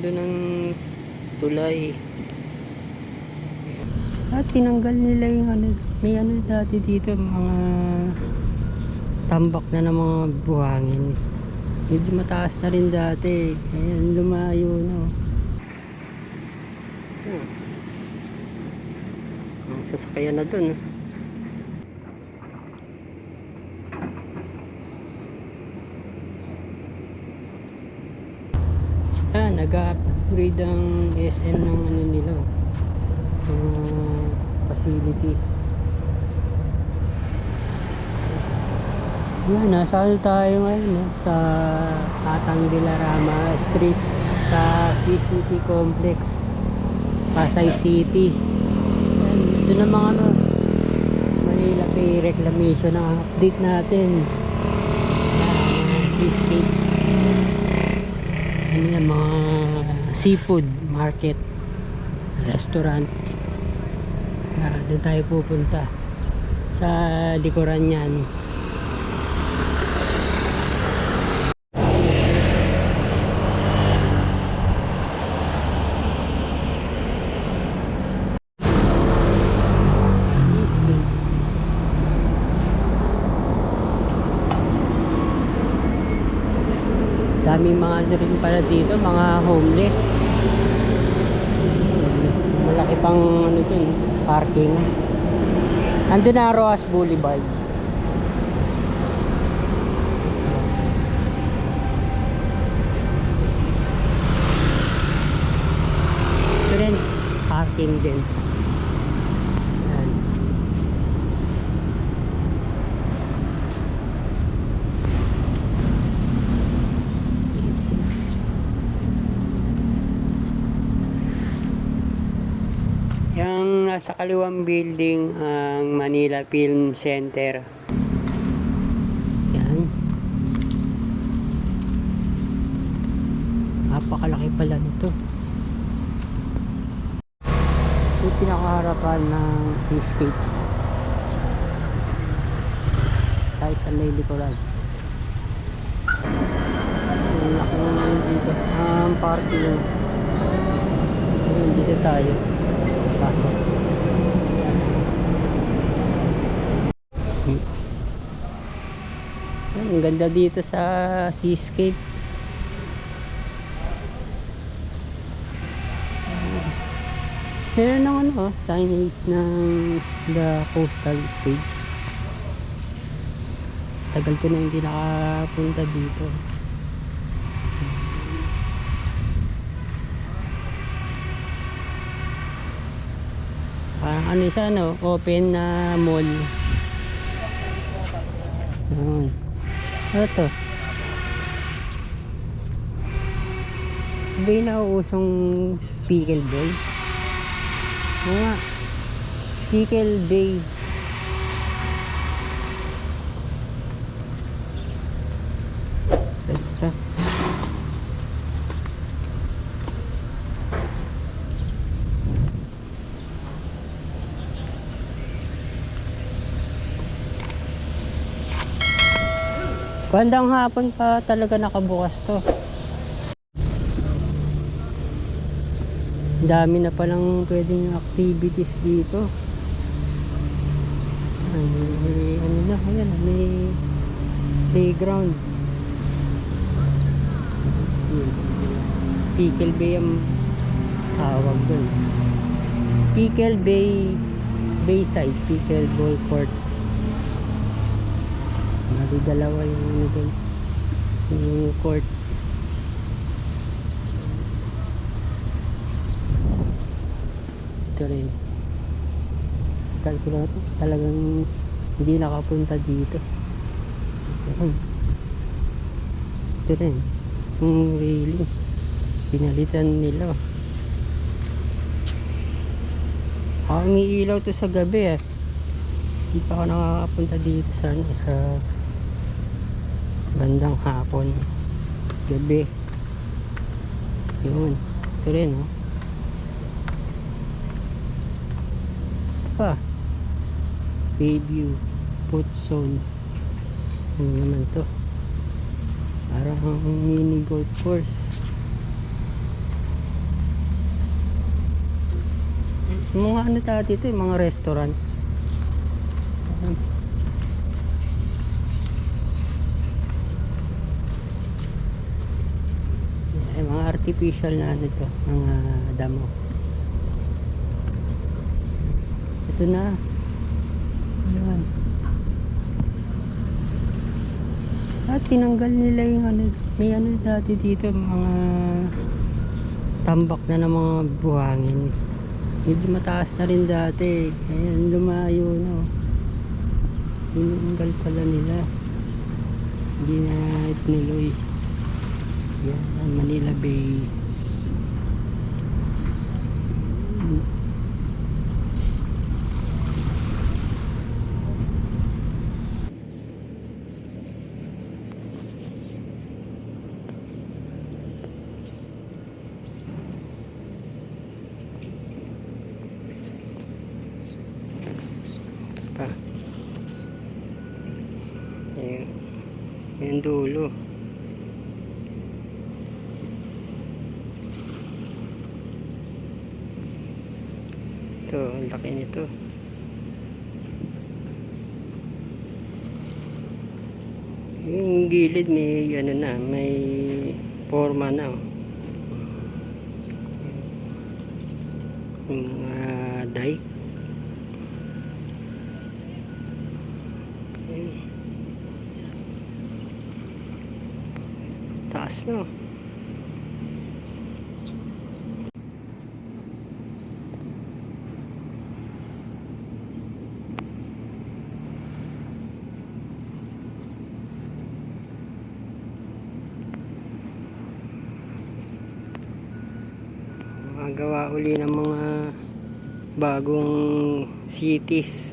doon ng tulay. At tinanggal nila yung ano, may ano dati dito, mga tambak na ng mga buhangin. Medyo mataas na rin dati. Ayan, lumayo na. oh. Hmm. Sasakyan na dun. oh. Ah, nag-upgrade ang SM ng ano nila. Ng facilities. Yan, nasa ano tayo ngayon eh, sa Atang Dilarama Street sa CCT Complex Pasay City. Yan, ito na mga ano, Manila Pay Reclamation ang update natin. Yan, cheesecake. Ano yan, mga seafood market, restaurant. Ah, doon tayo pupunta sa likuran niyan. Cheesecake. Daming mga ano rin pala dito, mga homeless. Malaki pang ano dun, parking. Ando na Roas Boulevard. Ito rin, parking din. Yan. Yung nasa kaliwang building ang Manila Film Center. Yan. Napakalaki pala nito. Yung pinakaharapan ng seascape. Tayo sa may likuran. Ang laki naman dito. Ang parking. Ayun, dito tayo. Ayun, Ang ganda dito sa seascape. Meron ng ano, oh, signage ng the coastal stage. Tagal ko na hindi nakapunta dito. Parang ano siya, no? Open na mall. Yun. Ano to? Ba yung nauusong pickle boy? Oo nga. Pickle Bay. Ito. Bandang hapon pa talaga nakabukas to. Dami na palang pwedeng activities dito. Ay, ano na, ayan, may playground. Pickle Bay ang tawag dun. Pickle Bay Bayside Pickle Ball Court. Bali dalawa yung ano dun. Yung court. Ito rin. Kalkulato. Talagang hindi nakapunta dito. Ito rin. Yung railing. Pinalitan nila. Ah, umiilaw to sa gabi eh. Hindi pa ako nakakapunta dito sa, sa bandang hapon. Gabi. Yun. Ito rin oh. Pa. Bayview Potson. Ano naman to? Parang mini golf course. Mga ano tayo dito mga restaurants. Artificial na ano ito, mga damo. Ito na. Ayan. At tinanggal nila yung ano, may ano dati dito, mga tambak na ng mga buhangin. Medyo mataas na rin dati. Ayan, lumayo na. oh. Tinanggal pala nila. Hindi na itinuloy. Yan, Manila Bay. Pa. Ayun. Yung dulo. Ito, ang laki nito. Yung gilid may ano na, may forma na. oh. Yung mga dike. Taas no. Uli ng mga bagong cities.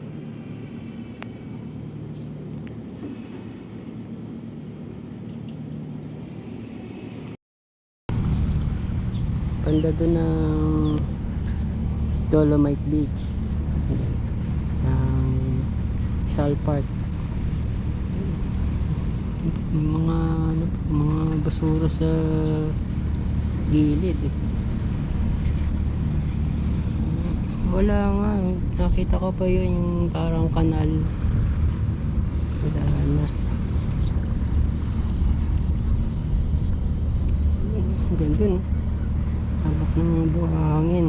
Banda doon ng Dolomite Beach. Ng Sal Park. Mga ano, mga basura sa gilid eh. Wala nga. Nakita ko pa yun yung parang kanal. Wala na. Ganda no? Habak ng buhangin.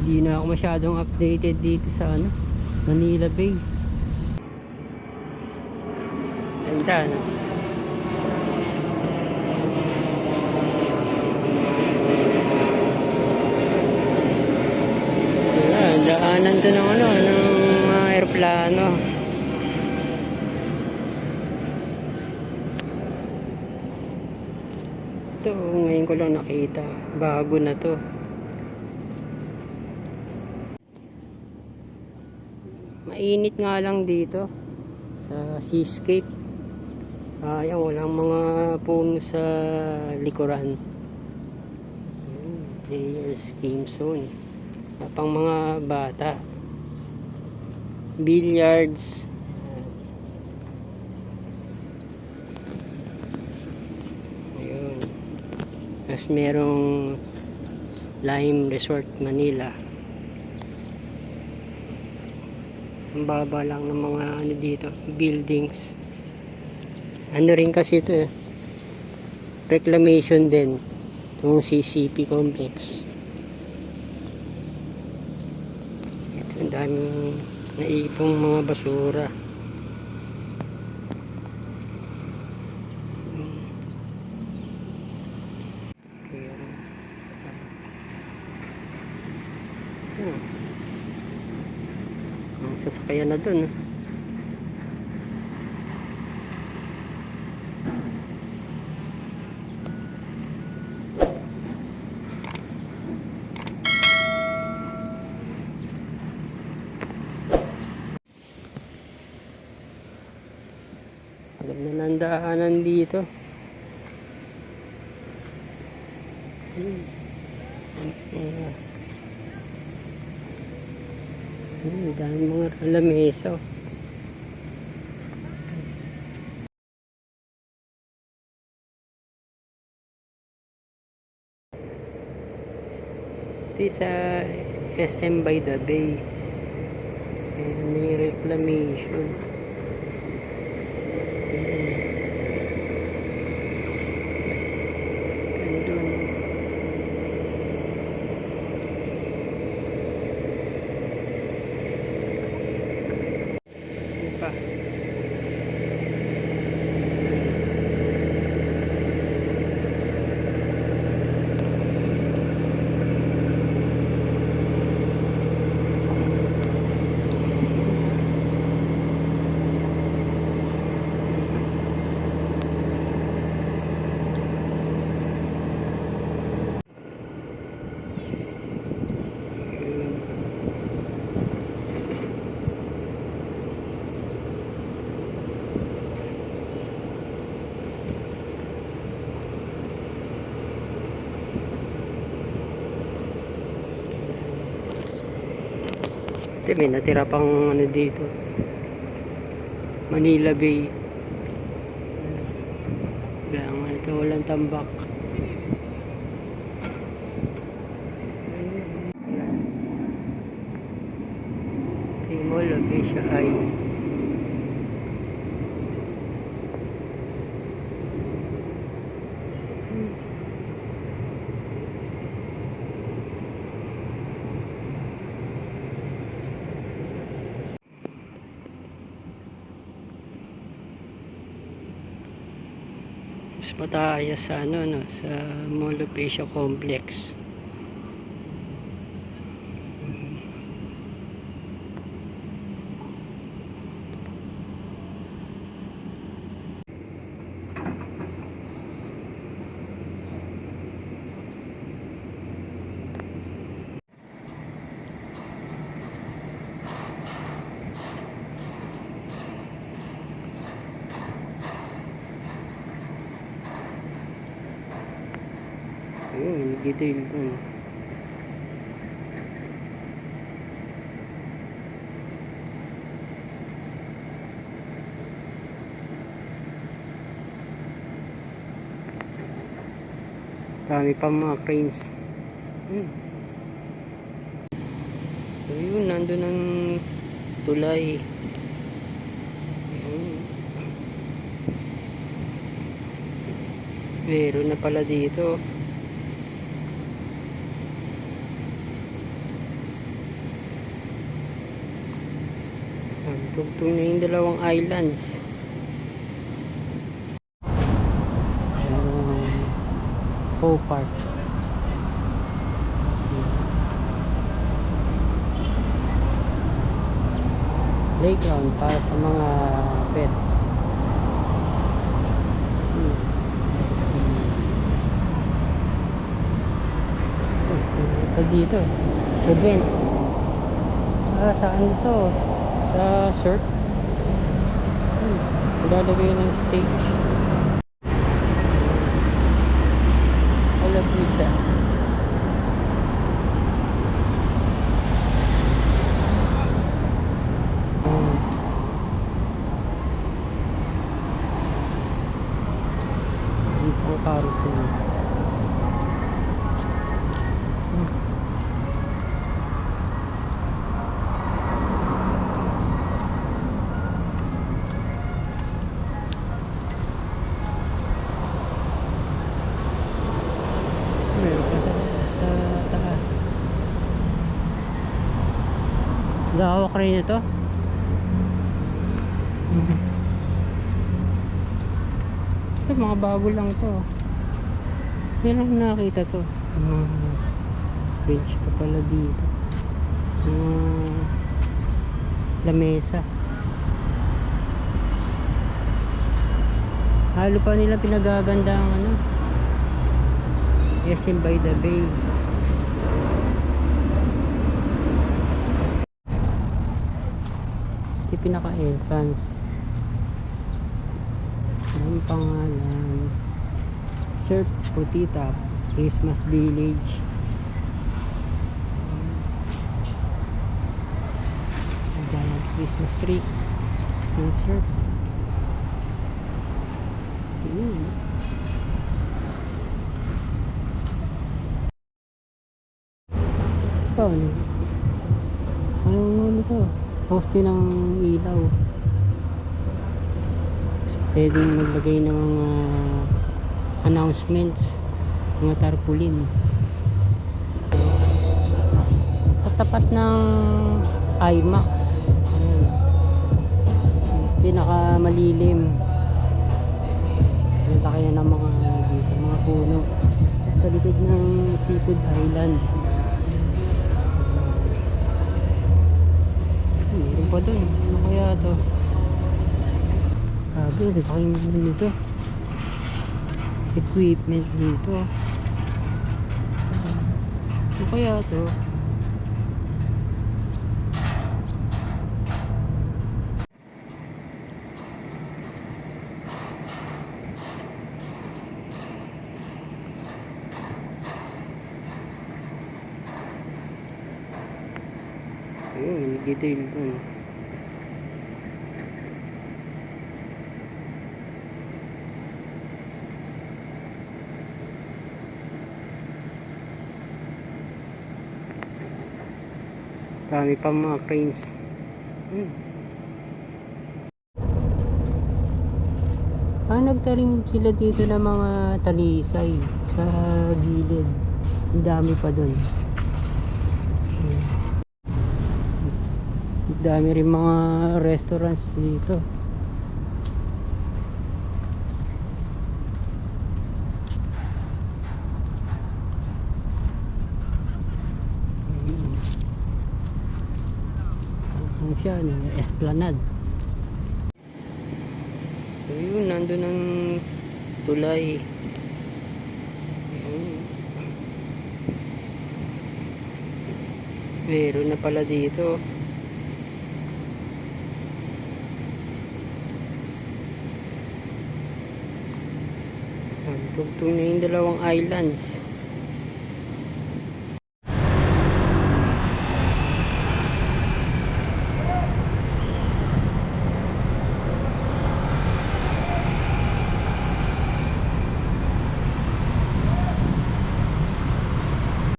Hindi na ako masyadong updated dito sa ano, Manila Bay. Ganda, no? Ayan, daanan to ng ano, ng mga aeroplano. Ito, ngayon ko lang nakita. Bago na to. Mainit nga lang dito sa seascape. Sayang, walang mga puno sa likuran. Players game zone. Pang mga bata. Billiards. Ayun. Tapos merong Lime Resort Manila. Ang baba lang ng mga ano dito, buildings. Ano rin kasi ito eh. Reclamation din. Itong CCP complex. Ito ang daming naipong mga basura. Ayan. Ayan. Ang sasakyan na dun. Alam na ng daanan dito. Hmm. Ayan. Hmm, dami mga lamesa. oh. Ito sa SM by the Bay. Ayan, may reclamation. Ayan. Andun. Ano pa? Ito, may natira pang ano dito. Manila Bay. Wala nga ito, walang tambak. Ayan. Timol, Acacia ay. Mas mataas sa ano no, sa Molopecia Complex. Ayun, nag-drill dun. Dami pa mga cranes. Hmm. Ayun, nandun ang tulay. Ayun. Meron na pala dito. Ang tugtong na yung dalawang islands. Yung Po Park. Playground para sa mga pets. Hmm. Hmm. Ito dito. Event. Ah, saan ito? Sa surf. Hmm. Lalagay ng stage. Wala visa. Hmm. Dito ang carousel. Hmm. Meron pa sa, sa taas. Lawak rin ito. Ito, mga bago lang to. Meron nakita to. Mga bench pa pala dito. Mga lamesa. Halo pa nila pinagaganda ang ano. SM by the Bay. Ito yung pinaka-entrance. Ang pangalan. Surf Putita Christmas Village. Christmas tree. Yes, sir. Yun. Ito, ano? Anong ano to? Poste ng ilaw. Pwedeng maglagay ng mga announcements, mga tarpaulin. Katapat ng IMAX. Ayan. Pinaka malilim. Ang laki na ng mga dito, mga puno. Sa likod ng Seafood Island. Pa dun. Ano kaya to? Sabi, ang laki naman nito. Equipment dito. Ano kaya to? Ayun, may detail dun. Dami pa mga cranes. Hmm. Ah, nagtarim sila dito ng mga talisay sa gilid. Ang dami pa dun. Hmm. Dami rin mga restaurants dito. Ano siya, ano, esplanade. So yun, nandun ang tulay. Ayun. Meron na pala dito. Tugtong na yung dalawang islands.